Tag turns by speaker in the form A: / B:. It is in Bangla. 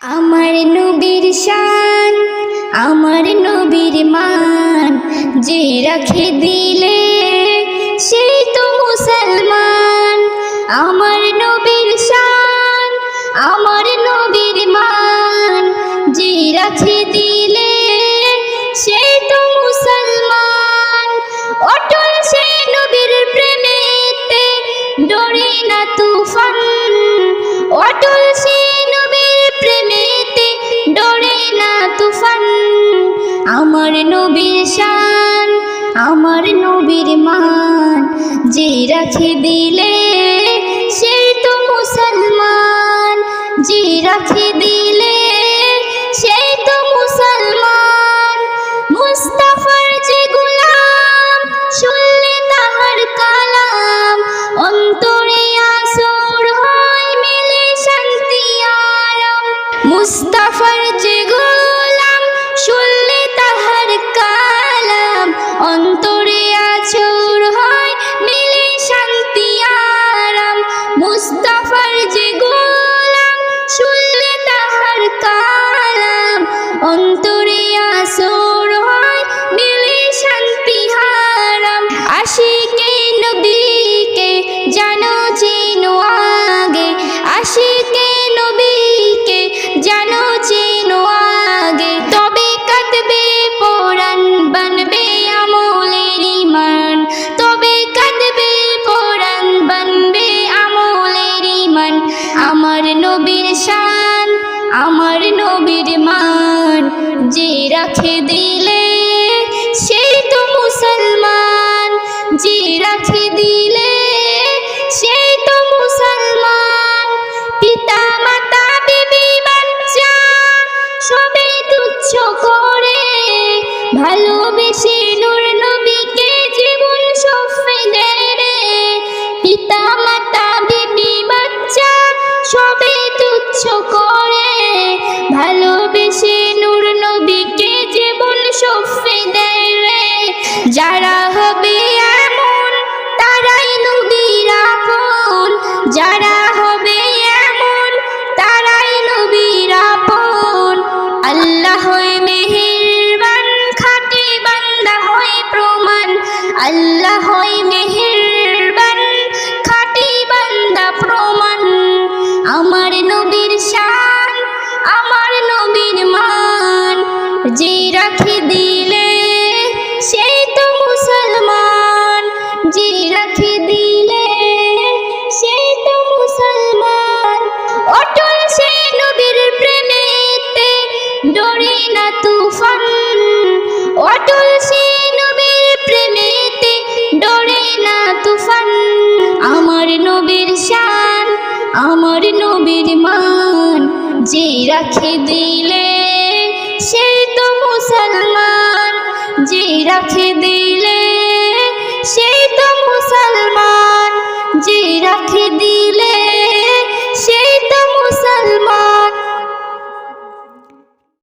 A: আমার নবীর শান, আমার নবীর মান, যে রাখে দিলে সেই তো মুসলমান। আমার নবীর শান, আমার নবীর মান, যে রাখে দিলে সেই তো মুসলমান। অটল সে নবীর প্রেমেতে, ডরে না তুফান আমার নবীর শান, আমার নবীর মান। যে রাখে দিলে সে তো মুসলমান। যে রাখে দিলে সে তো মুসলমান। মুস্তাফার যে গুলাম, শুনলে তাহার কালাম। অন্তরে আসর হয় মিলে শান্তি আরাম। মুস্তাফার যে যে রাখে দিলে মেহেরবান খাটি আল্লাহ মেহেরবান খাটি আমার নবীর শান আমার মান। যে রাখে দিলে আমার নবীর মান যে রাখে দিলে সে তো মুসলমান। যে রাখে দিলে সে তো মুসলমান। যে রাখে দিলে সে তো মুসলমান।